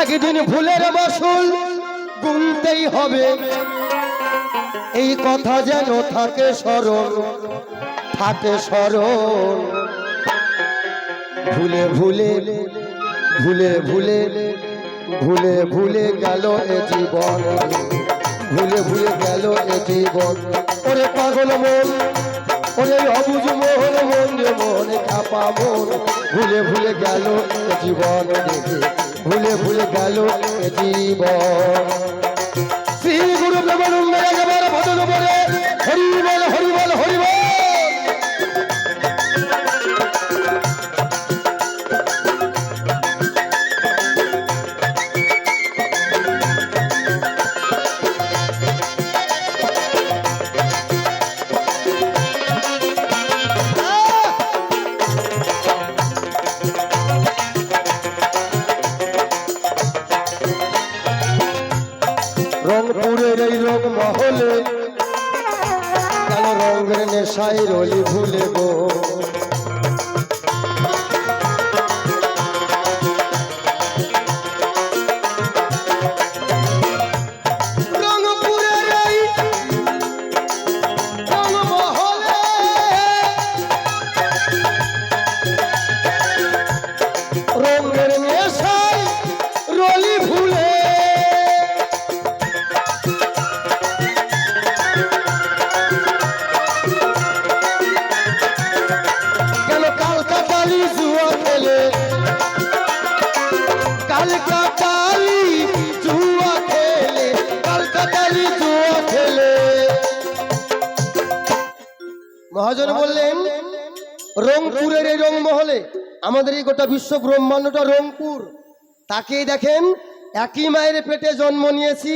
একদিন ভুলের মাসুল গুনতেই হবে। এই কথা যেন থাকে স্মরণ থাকে স্মরণ। ভুলে ভুলে ভুলে ভুলে ভুলে ভুলে গেল এ জীবন। ভুলে ভুলে গেল এ জীবন। ওরে পাগল মন, ওরে অবুজ মোহন মন রে মন কাপা মন। ভুলে ভুলে গেল এ জীবন দেখে। ভুলে ভুলে গেল জীব শ্রী গুরু প্রবল ভজন বলে হরিবল হরিবল মহাজন বললেন, রংপুরের এই রংমহলে, আমাদের এই গোটা বিশ্ব ব্রহ্মাণ্ডটা রংপুর। তাকেই দেখেন, একই মায়ের পেটে জন্ম নিয়েছি,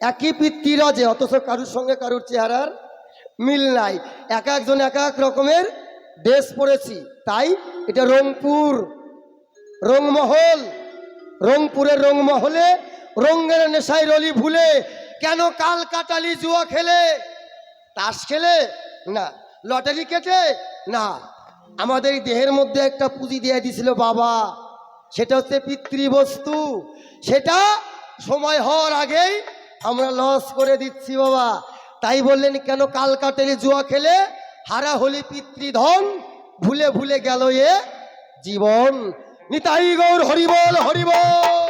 একই পিতৃরাজে অথচ কারুর সঙ্গে কারুর চেহারার মিল নাই। এক একজন এক এক রকমের ড্রেস পরেছি, তাই এটা রংপুর। রংমহল, রংপুরের রংমহলে রঙের নেশায় রলি ভুলে কেন কাল কাটালি জুয়া খেলে? তাস খেলে? না। লটারি কেটে? না, আমাদের দেহের মধ্যে একটা পুঁজি দিয়ে দিছিল বাবা। সেটা হচ্ছে পিতৃবস্তু। সেটা সময় হওয়ার আগেই আমরা লস করে দিচ্ছি বাবা। তাই বললেন, কেন কাল কাটালি জুয়া খেলে? হারা হলি পিতৃধন, ভুলে ভুলে গেল এ জীবন। নিতাই গৌর হরিবল হরিবল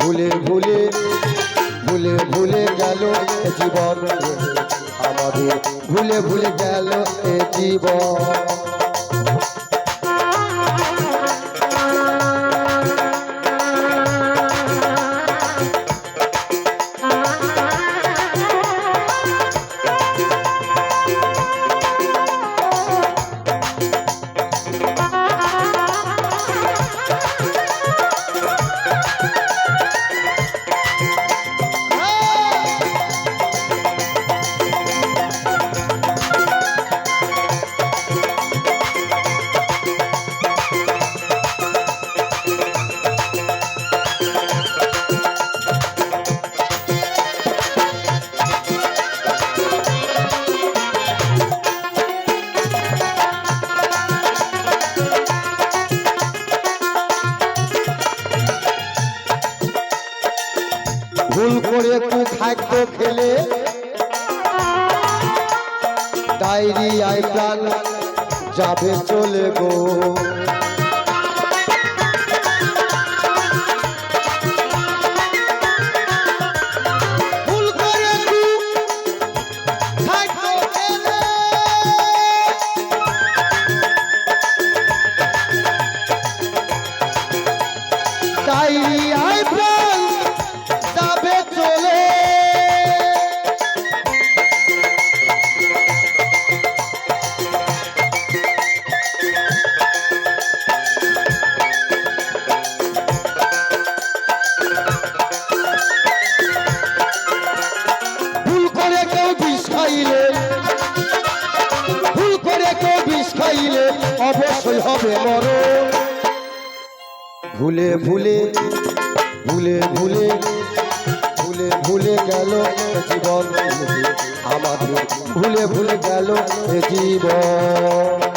ভুলে ভুলে ভুলে ভুলে গেল জীবন। আমাদের ভুলে ভুলে গেল এ জীবন। একটু খেলে ডায়েরি আই প্রাণ যাবে চলে গো। হবে মরণ। ভুলে ভুলে ভুলে ভুলে ভুলে ভুলে গেল জীবন। আমাদের ভুলে ভুলে গেল জীবন।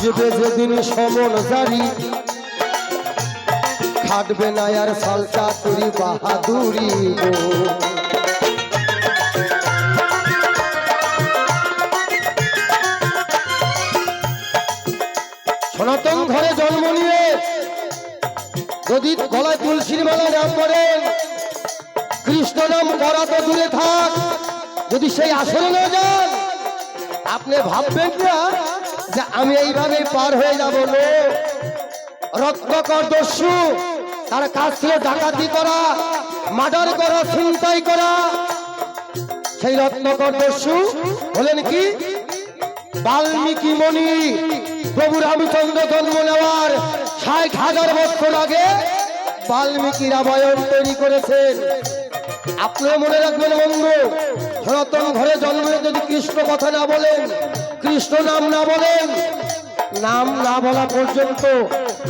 আসবে যেদিন সমন জারি। খাটবে না আর সালসা তুরি বাহাদুরি সনাতন ঘরে জন্ম নিয়ে যদি গলায় তুলসীর মালা নাম করেন, কৃষ্ণ নাম করা তো দূরে থাক। যদি সেই আসরে না যান, আপনি ভাববেন না যে আমি এইভাবে পার হয়ে যাব রত্নকর দস্যু, তার কাজ ছিল ডাকাতি করা, মার্ডার করা, ছিনতাই করা। সেই রত্নকর দস্যু হলেন কি? বাল্মীকি মণি। প্রভু রামচন্দ্র জন্ম নেওয়ার ষাট হাজার বছর আগে বাল্মীকি রামায়ণ তৈরি করেছেন। আপনিও মনে রাখবেন বন্ধু, সনাতন ঘরে জন্মে যদি কৃষ্ণ কথা না বলেন কৃষ্ণ নাম না বলেন নাম না বলা পর্যন্ত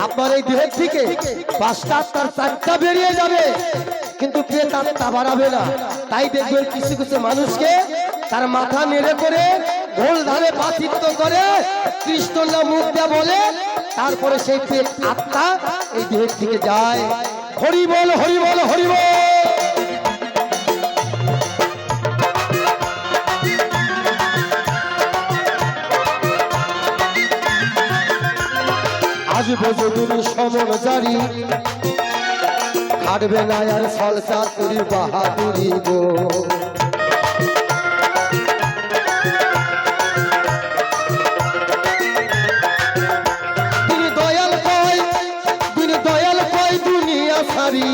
আপনার এই দেহের থেকে পাঁচটা তার চারটা বেরিয়ে যাবে। কিন্তু কে তার তা বাড়াবে না। তাই দেখবেন কিছু কিছু মানুষকে তার মাথা নেড়ে করে ঘোল ধারে পাতিত্ব করে কৃষ্ণ নাম মুখ দিয়ে বলে, তারপরে সেই আত্মা এই দেহের থেকে যায়। হরি বল হরি বল হরি বল আসবে যেদিন সমন জারি। খাটবে না আর সলসা তুরি বাহাদুরি গো। সারি।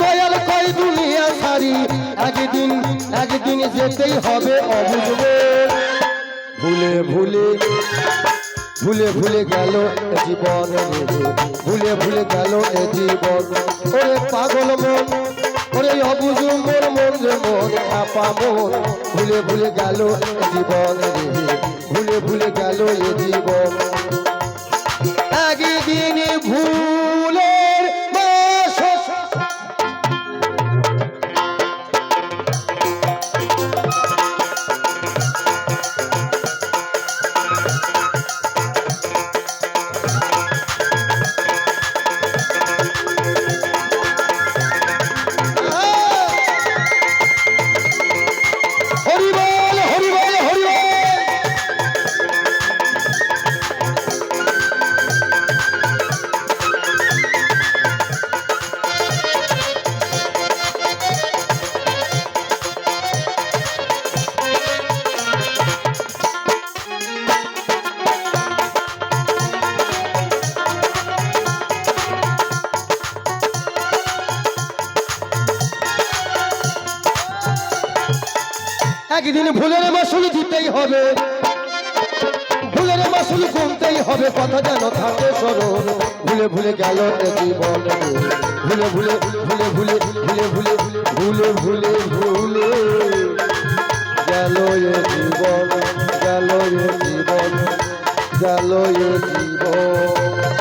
দয়াল কয় দুনিয়া সারি। একদিন একদিন যেতেই হবে অবুঝবে। ভুলে ভুলে ভুলে ভুলে গেল এ জীবন। ভুলে ভুলে গেল এ জীবন। ওরে পাগল মন, ওরে অবুজু মোর মন রে মন আপা মন। ভুলে ভুলে গেল এ জীবন ভুলে ভুলে গেল এ জীবন। একদিন ভুলের একদিন ভুলের মাসুল দিতেই হবে। ভুলের মাসুল গুনতেই হবে, কথা যেন থাকে স্মরণ। ভুলে ভুলে গেল জীবন। ভুলে ভুলে ভুলে ভুলে ভুলে ভুলে ভুলে ভুলে ভুলে গেল জীবন গেল জীবন গেল জীবন।